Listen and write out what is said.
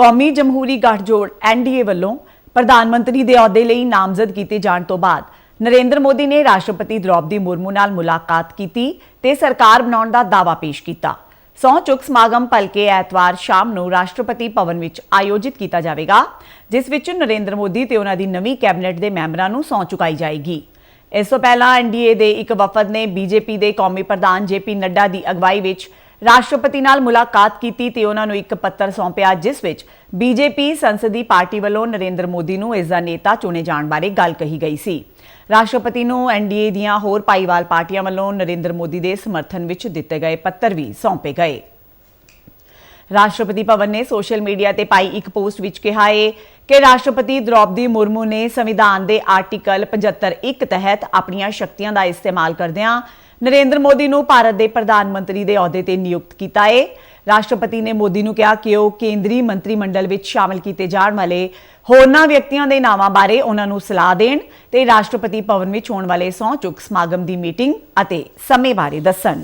ਕੌਮੀ ਜਮਹੂਰੀ ਗੱਠਜੋੜ ਐਨਡੀਏ ਵੱਲੋਂ ਪ੍ਰਧਾਨ ਮੰਤਰੀ ਦੇ ਅਹੁਦੇ ਲਈ ਨਾਮਜ਼ਦ ਕੀਤੇ ਜਾਣ ਤੋਂ ਬਾਅਦ ਨਰਿੰਦਰ ਮੋਦੀ ਨੇ ਰਾਸ਼ਟਰਪਤੀ ਦ੍ਰੌਪਦੀ ਮੁਰਮੂ ਨਾਲ ਮੁਲਾਕਾਤ ਕੀਤੀ ਤੇ ਸਰਕਾਰ ਬਣਾਉਣ ਦਾ ਦਾਅਵਾ ਪੇਸ਼ ਕੀਤਾ। ਸਹੁੰ ਚੁੱਕ ਸਮਾਗਮ ਭਲਕੇ ਐਤਵਾਰ ਸ਼ਾਮ ਨੂੰ ਰਾਸ਼ਟਰਪਤੀ ਭਵਨ ਵਿੱਚ ਆਯੋਜਿਤ ਕੀਤਾ ਜਾਵੇਗਾ, ਜਿਸ ਵਿੱਚ ਨਰਿੰਦਰ ਮੋਦੀ ਤੇ ਉਹਨਾਂ ਦੀ ਨਵੀਂ ਕੈਬਨਿਟ ਦੇ ਮੈਂਬਰਾਂ ਨੂੰ ਸਹੁੰ ਚੁਕਾਈ ਜਾਏਗੀ। ਇਸ ਤੋਂ ਪਹਿਲਾਂ ਐਨਡੀਏ ਦੇ ਇੱਕ ਵਫਦ ਨੇ ਬੀਜੇਪੀ ਦੇ ਕੌਮੀ ਪ੍ਰਧਾਨ ਜੇਪੀ ਨੱਡਾ ਦੀ ਅਗਵਾਈ ਵਿੱਚ ਰਾਸ਼ਟਰਪਤੀ ਨਾਲ ਮੁਲਾਕਾਤ ਕੀਤੀ ਤੇ ਉਹਨਾਂ ਨੂੰ ਇੱਕ ਪੱਤਰ ਸੌਂਪਿਆ, ਜਿਸ ਵਿੱਚ ਬੀਜੇਪੀ ਸੰਸਦੀ ਪਾਰਟੀ ਵੱਲੋਂ ਨਰਿੰਦਰ ਮੋਦੀ ਨੂੰ ਇਸ ਦਾ ਨੇਤਾ ਚੁਣੇ ਜਾਣ ਬਾਰੇ ਗੱਲ ਕਹੀ ਗਈ ਸੀ। ਰਾਸ਼ਟਰਪਤੀ ਨੂੰ ਐਨਡੀਏ ਦੀਆਂ ਹੋਰ ਪਾਈਵਾਲ ਪਾਰਟੀਆਂ ਵੱਲੋਂ ਨਰਿੰਦਰ ਮੋਦੀ ਦੇ ਸਮਰਥਨ ਵਿੱਚ ਦਿੱਤੇ ਗਏ ਪੱਤਰ ਵੀ ਸੌਂਪੇ ਗਏ। ਰਾਸ਼ਟਰਪਤੀ ਭਵਨ ਨੇ ਸੋਸ਼ਲ ਮੀਡੀਆ ਤੇ ਪਾਈ ਇੱਕ ਪੋਸਟ ਵਿੱਚ ਕਿਹਾ ਹੈ ਕਿ ਰਾਸ਼ਟਰਪਤੀ ਦ੍ਰੌਪਦੀ ਮੁਰਮੂ ਨੇ ਸੰਵਿਧਾਨ ਦੇ ਆਰਟੀਕਲ 75 ਤਹਿਤ ਆਪਣੀਆਂ ਸ਼ਕਤੀਆਂ ਦਾ ਇਸਤੇਮਾਲ ਕਰਦਿਆਂ ਨਰਿੰਦਰ ਮੋਦੀ ਨੂੰ ਭਾਰਤ ਦੇ ਪ੍ਰਧਾਨ ਮੰਤਰੀ ਦੇ ਅਹੁਦੇ ਤੇ ਨਿਯੁਕਤ ਕੀਤਾ ਹੈ ਰਾਸ਼ਟਰਪਤੀ ਨੇ ਮੋਦੀ ਨੂੰ ਕਿਹਾ ਕਿ ਉਹ ਕੇਂਦਰੀ ਮੰਤਰੀ ਮੰਡਲ ਵਿੱਚ ਸ਼ਾਮਲ ਕੀਤੇ ਜਾਣ ਵਾਲੇ ਹੋਰਨਾਂ ਵਿਅਕਤੀਆਂ ਦੇ ਨਾਵਾਂ ਬਾਰੇ ਉਹਨਾਂ ਨੂੰ ਸਲਾਹ ਦੇਣ ਤੇ ਰਾਸ਼ਟਰਪਤੀ ਭਵਨ ਵਿੱਚ ਹੋਣ ਵਾਲੇ ਸਹੁੰ ਚੁੱਕ ਸਮਾਗਮ ਦੀ ਮੀਟਿੰਗ ਅਤੇ ਸਮੇਂ ਬਾਰੇ ਦੱਸਣ।